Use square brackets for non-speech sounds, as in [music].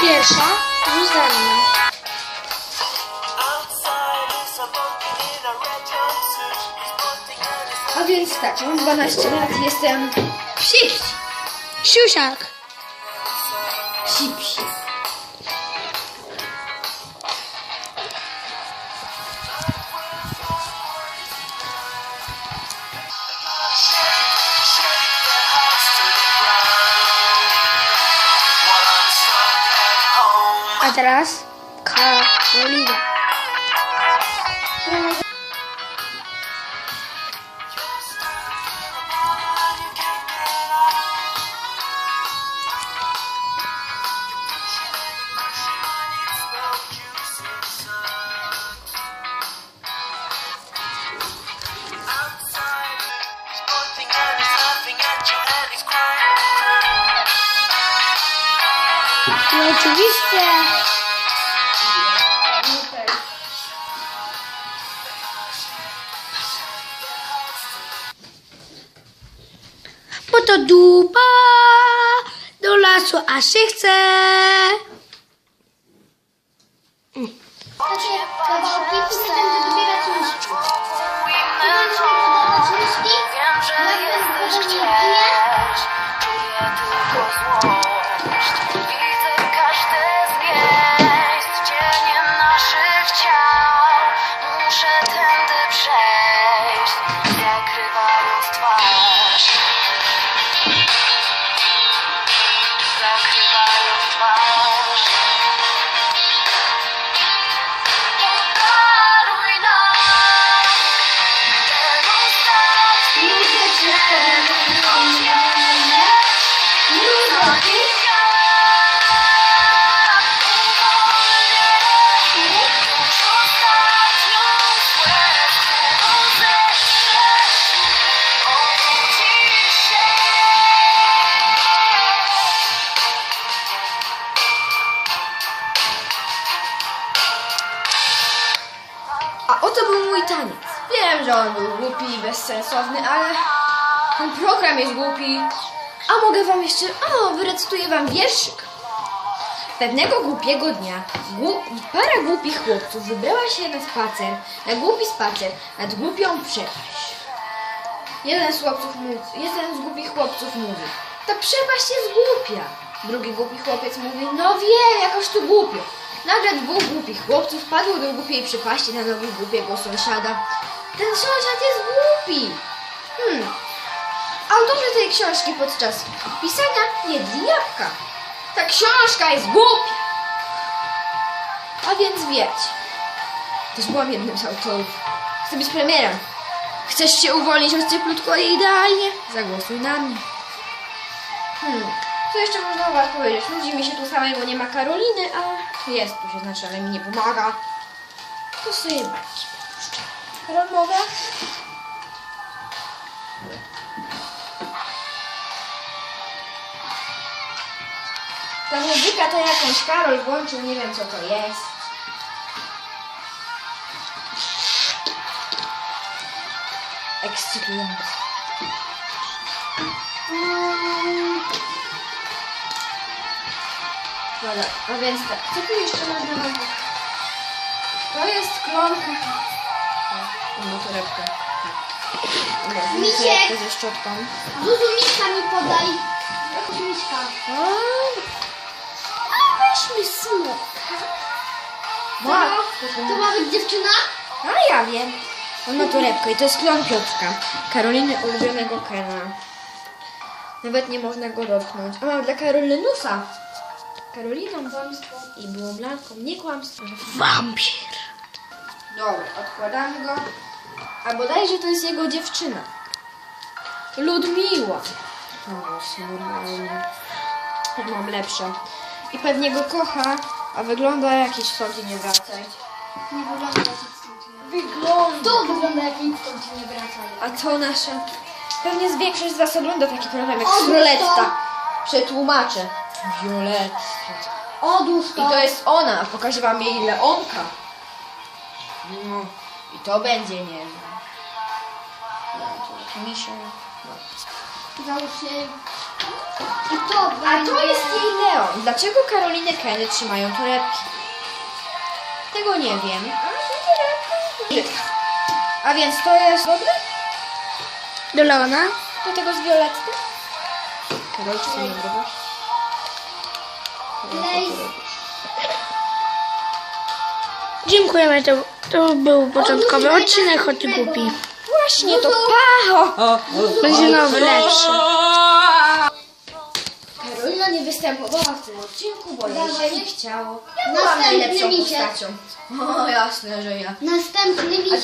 Pierwsza Zuzanna. A więc tak, mam 12 lat, jestem psi. Siusiak. At home. A teraz Karolina. I oczywiście bo to dupa do lasu, a się chce. Takie kawałki, będę dobierać Oto był mój taniec. Wiem, że on był głupi i bezsensowny, ale ten program jest głupi. A mogę wam jeszcze... O, wyrecytuję wam wierszyk. Pewnego głupiego dnia głup... para głupich chłopców wybrała się na spacer, na głupi spacer, nad głupią przepaść. Jeden z, chłopców mówi, jeden z głupich chłopców mówi, ta przepaść jest głupia. Drugi głupi chłopiec mówi, no wiem, jakoś tu głupio. Nagle dwóch głupich chłopców padło do głupiej przepaści na nogi głupiego sąsiada. Ten sąsiad jest głupi. Hmm. Autorzy tej książki podczas pisania jedli jabłka. Ta książka jest głupia. A więc wiecie. Też byłam jednym z autorów. Chcę być premierem. Chcesz się uwolnić od cieplutko i idealnie? Zagłosuj na mnie. Hmm. Co jeszcze można was powiedzieć? Nudzi mi się tu samej, bo nie ma Karoliny, a jest tu się znaczy, ale mi nie pomaga. To sobie bajki puszczę. Karol, mogę? Ta muzyka to jakąś Karol włączył, nie wiem co to jest. Ekscytujące. Mm. Dobra, a więc tak, co tu jeszcze można wam? To jest klonka. O, ma torebkę. Dobra, Misiek! torebkę ze szczotką. Zuzu, miśka mi podaj. Jakąś miśka. O, a weźmy smoka. Ma, To ma być dziewczyna? a ja wiem. On ma torebkę i to jest klon Piotrka. Karoliny ulubionego Kena. Nawet nie można go dotknąć. A mam dla Karoliny Nusa. Karoliną kłamstwo i było blanką, nie kłamstwo. Wampir. Dobra, odkładamy go. A bodajże to jest jego dziewczyna. Ludmiła. O, normalnie. Mam lepsze. I pewnie go kocha, a wygląda jak jakiś stąd i nie wracaj. Nie wygląda jak nic Wygląda. To wygląda jak nic stąd ci nie wracaj. A to nasza... Pewnie z większość z was ogląda taki program jak. Króletta. Przetłumaczę. Violet. Odłóż I to. to jest ona. Pokażę wam jej Leonka. No. I to będzie nie. Misia. Załóż się. I to A będzie... to jest jej Leon. Dlaczego Karolinę Kenny trzymają torebki? Tego nie wiem. A więc to jest dobre? Do Leona. Do tego z Violetty? Karol, czy nie robisz? Dziękujemy, to, to był początkowy odcinek i Głupi. Właśnie to pacho! Będzie nowy, lepszy. Karolina nie występowała w tym odcinku, bo jej się nie chciało. Ja byłam Następny najlepszą misiek. postacią. [laughs] O, jasne, że ja. Następny A misiek.